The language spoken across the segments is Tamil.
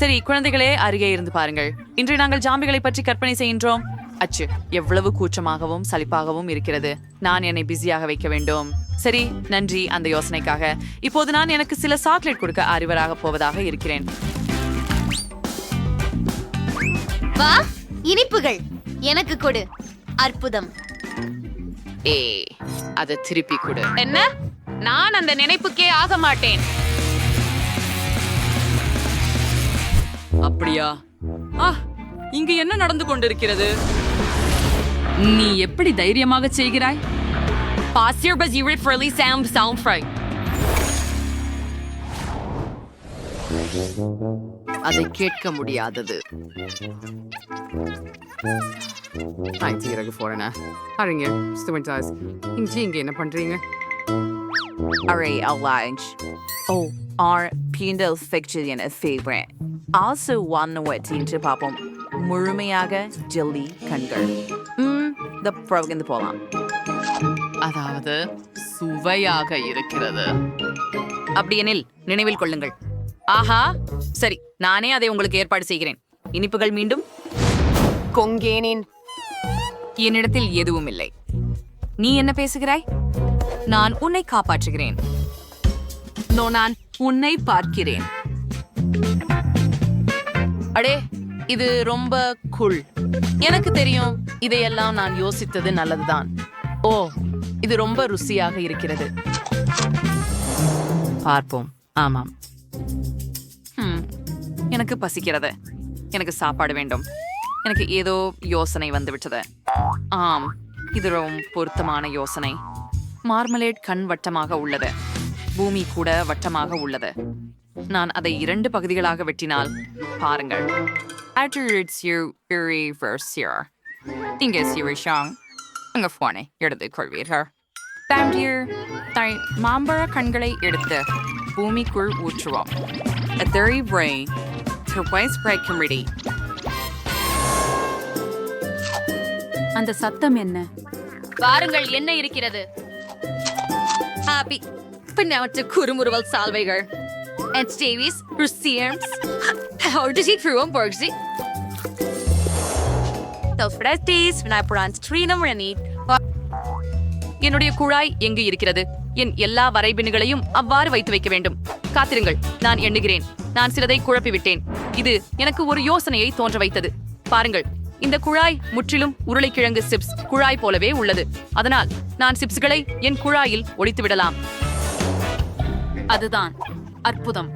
சரி குழந்தைகளே அருகே இருந்து பாருங்கள். இன்று நாங்கள் ஜாம்பிகளை பற்றி கற்பனை செய்கின்றோம். அச்சு எவ்வளவு கூச்சமாகவும் சலிப்பாகவும் இருக்கிறது. நான் என்னை பிஸியாக வைக்க வேண்டும். சரி நன்றி அந்த யோசனைக்காக. இப்போது நான் எனக்கு சில சாக்லேட் கொடுக்க அறிவராக போவதாக இருக்கிறேன். வா இனிப்புகள். எனக்கு கொடு. அற்புதம். ஏ அதை திருப்பி கொடு. என்ன? நான் அந்த நினைப்புக்கே ஆக மாட்டேன். அப்படியா? ஆ இங்கு என்ன நடந்து கொண்டிருக்கிறது? நீ எப்படி தைரியமாக செய்கிறாய்? பாசியர் பஸ் யூரிட் ஃப்ரலி சாம் சவுண்ட் ஃப்ரை அதை கேட்க முடியாதது. சீரகு போறேனா பாருங்க ஸ்டூடெண்ட்ஸ் இங்கே என்ன பண்றீங்க? Array Alliance. Oh, our Pindel Fictilian a favorite. Also one வெட்டின்று பார்ப்போம். முழுமையாக ஜெல்லி கண்கள். இந்த புறவுக்கு போகலாம். அதாவது சுவையாக இருக்கிறது. அப்படியெனில் நினைவில் கொள்ளுங்கள். ஆஹா சரி நானே அதை உங்களுக்கு ஏற்பாடு செய்கிறேன். இனிப்புகள் மீண்டும். கொங்கேனின். என்னிடத்தில் எதுவும் இல்லை. நீ என்ன பேசுகிறாய்? நான் உன்னை காப்பாற்றுகிறேன். நோ நான் உன்னை பார்க்கிறேன். அடே இது ரொம்ப குள் எனக்கு தெரியும் இதையெல்லாம் நான் யோசித்தது நல்லதுதான். ஓ இது ரொம்ப ருசியாக இருக்கிறது. பார்ப்போம். ஆமாம். எனக்கு பசிக்கிறது. எனக்கு சாப்பாடு வேண்டும். எனக்கு ஏதோ யோசனை வந்துவிட்டது. ஆம் இது ரொம்ப பொருத்தமான யோசனை. மார்மலேட் கண் வட்டமாக உள்ளது. பூமி கூட வட்டமாக உள்ளது. நான் அதை இரண்டு பகுதிகளாக வெட்டினால் பாருங்கள். இங்கே சிரிஷாங் அங்க போனை எடுத்துக் கொள்வீர்கள். தாண்டியர் தை மாம்பழ கண்களை எடுத்து பூமிக்குள் ஊற்றுவோம். A theory brain to waste break committee. அந்த சத்தம் என்ன? பாருங்கள் என்ன இருக்கிறது? ஹாப்பி பின்னவற்று குறுமுறுவல் சால்வைகள். And Davies, Rusians, how did he prove on Bergsy? Telfrestis, Vinapuran, Trinum, Renit, என்னுடைய குழாய் எங்கு இருக்கிறது? என் எல்லா வரைபின்களையும் அவ்வாறு வைத்து வைக்க வேண்டும். காத்திருங்கள் நான் எண்ணுகிறேன். நான் சிலதை குழப்பிவிட்டேன். இது எனக்கு ஒரு யோசனையை தோன்ற வைத்தது. பாருங்கள் இந்த குழாய் முற்றிலும் உருளைக்கிழங்கு சிப்ஸ் குழாய் போலவே உள்ளது. அதனால் நான் சிப்ஸ்களை என் குழாயில் ஒழித்து விடலாம். அதுதான். அற்புதம்.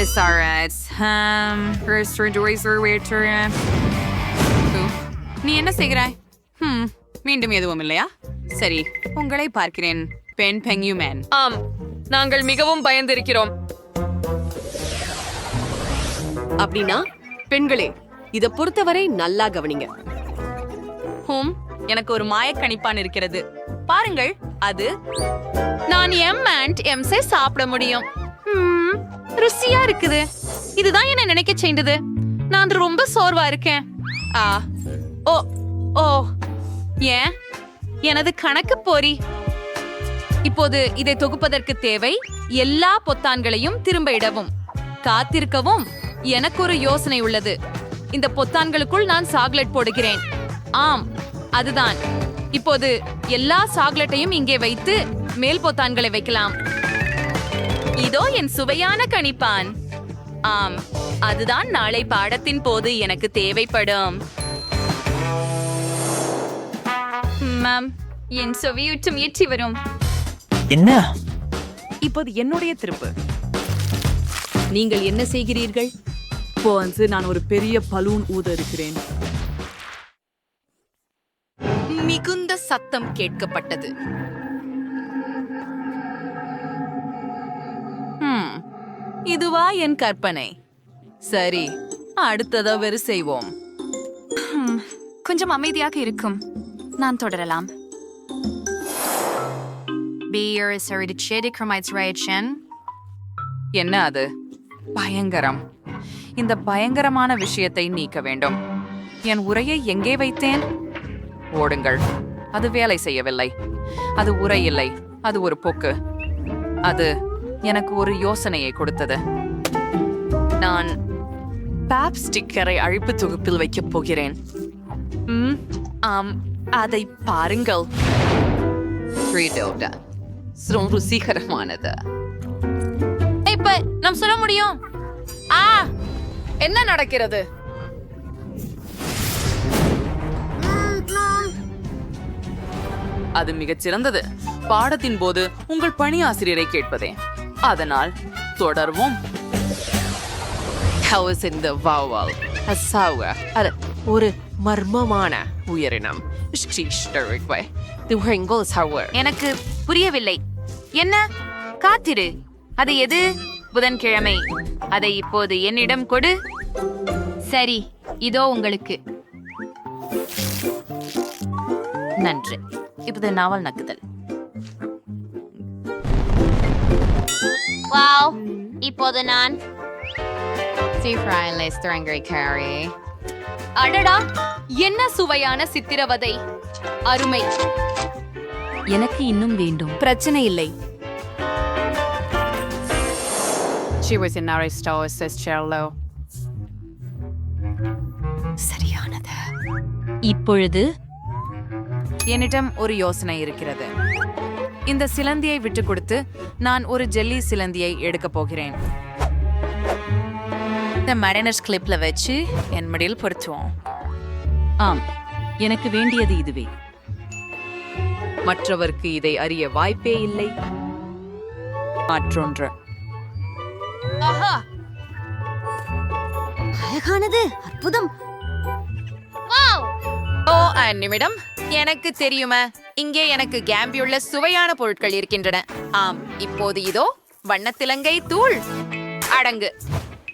It's alright. Um, restaurant eraser waiter. நீ என்ன செய்கிறாய்? ஹம் மீண்டும் எதுவும் இல்லையா? சரி உங்களை பார்க்கிறேன் பெண் பெங்யூமேன் ஆம் நாங்கள் மிகவும் பயந்திருக்கிறோம். அப்படின்னா பெண்களே இத பொறுத்தவரை நல்லா கவனிங்க. ஹூம் எனக்கு ஒரு மாயக்கணிப்பான் இருக்கிறது. பாருங்கள் அது நான் எம் அண்ட் எம்ஸை சாப்பிட முடியும். ருசியா இருக்குது. இதுதான் என்ன நினைக்க செய்தது. நான் ரொம்ப சோர்வா இருக்கேன். ஆ ஓ ஓ ஏன்? எனது கணக்கு போரி. இப்போது இதை தொகுப்பதற்கு தேவை எல்லா பொத்தான்களையும் திரும்ப இடவும். காத்திருக்கவும் எனக்கு ஒரு யோசனை உள்ளது. இந்த பொத்தான்களுக்குள் நான் சாக்லேட் போடுகிறேன். ஆம் அதுதான். இப்போது எல்லா சாக்லேட்டையும் இங்கே வைத்து மேல் பொத்தான்களை வைக்கலாம். இதோ என் சுவையான கணிப்பான். ஆம் அதுதான் நாளை பாடத்தின் போது எனக்கு தேவைப்படும். மேம் என் சுவையூட்டு முயற்சி வரும். என்ன? இப்போது என்னுடைய திருப்பு. நீங்கள் என்ன செய்கிறீர்கள்? இப்போ வந்து நான் ஒரு பெரிய பலூன் ஊத இருக்கிறேன். மிகுந்த சத்தம் கேட்கப்பட்டது. இதுவா என் கற்பனை. சரி அடுத்ததை வெறு செய்வோம். கொஞ்சம் அமைதியாக இருக்கும். நான் தொடரலாம். Beer is hereditary chromites reaction. என்ன அது? பயங்கரம். இந்த பயங்கரமான விஷயத்தை நீக்க வேண்டும். என் உரையை எங்கே வைத்தேன்? ஓடுங்கள். அது வேலை செய்யவில்லை. அது உரை இல்லை. அது ஒரு போக்கு. அது எனக்கு ஒரு யோசனையை கொடுத்தது. பாப் ஸ்டிக்கரை அழிப்பு தொகுப்பில் வைக்கப் போகிறேன். ஆம் அதை பாருங்கள். ரொம்ப ருசிகரமானது. இப்ப நாம் சொல்ல முடியும். ஆ என்ன நடக்கிறது? அது மிகச் சிறந்தது பாடத்தின் போது உங்கள் பணி ஆசிரியரை கேட்பதே. அதனால் தொடர்வோம். House is in the vowel? Asawa. அது ஒரு மர்மமான உயிரினம். எனக்கு புரியவில்லை. என்ன? காத்திரு. அது எது? புதன்கிழமை. அதை இப்போது என்னிடம் கொடு. சரி இதோ உங்களுக்கு. நன்றி. இப்போது நாவல் நக்குதல். வாவ் இப்போது நான் அடடா! என்ன சுவையான சித்திரவதை? அருமை. எனக்கு இன்னும் வேண்டும். பிரச்சனை இல்லை. She was in Aristoteles' Cherlo. இப்பொழுது என்னிடம் ஒரு யோசனை இருக்கிறது. இந்த சிலந்தியை விட்டு கொடுத்து நான் ஒரு ஜெல்லி சிலந்தியை எடுக்கப் போகிறேன். இந்த மரைனர்ஸ் கிளிப்ல வச்சு என் மடியில் பொருத்துவோம். ஆம் எனக்கு வேண்டியது இதுவே. மற்றவருக்கு இதை அறிய வாய்ப்பே இல்லை. மற்றொன்று. அழகானது அற்புதம். ஓ நிமிடம் எனக்கு தெரியுமா? இங்கே எனக்கு கேம்பியுள்ள சுவையான பொருட்கள் இருக்கின்றன. ஆம் இப்போது இதோ வண்ணத்திலங்கை தூள். அடங்கு.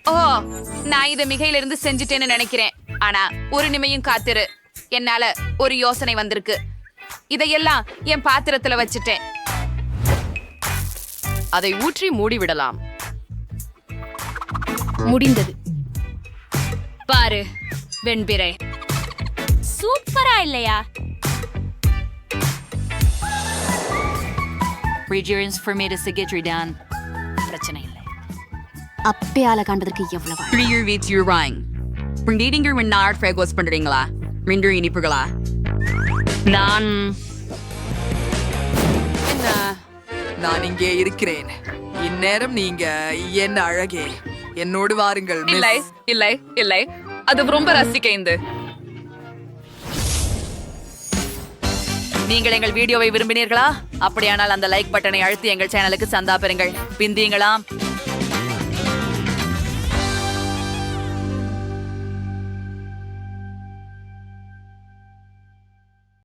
ஓ நான் இதை மிகையிலிருந்து செஞ்சுட்டேன்னு நினைக்கிறேன். ஆனா ஒரு நிமையும் காத்திரு. என்னால ஒரு யோசனை வந்திருக்கு. இதையெல்லாம் என் பாத்திரத்துல வச்சுட்டேன். அதை ஊற்றி மூடிவிடலாம். முடிந்தது. பாரு வெண்பிறை. சூப்பரா இல்லையா? Regerins for me to sigitri down. பிரச்சனை இல்லை. அப்பயால காண்பதற்கு எவ்வளவு Clear with your rhyme. Prendinger when not fragos பண்றீங்களா ரெண்டு இனிப்புகளா நான் என்ன நான் இங்கே இருக்கிறேன். இந்நேரம் நீங்க என்ன அழகே. என்னோடு வாருங்கள். இல்லை இல்லை இல்லை. அது ரொம்ப ரசிக்கைந்து நீங்கள் எங்கள் வீடியோவை விரும்பினீர்களா? அப்படியானால் அந்த லைக் பட்டனை அழுத்தி எங்கள் சேனலுக்கு சந்தா பெறுங்கள். பிந்தியங்களாம்.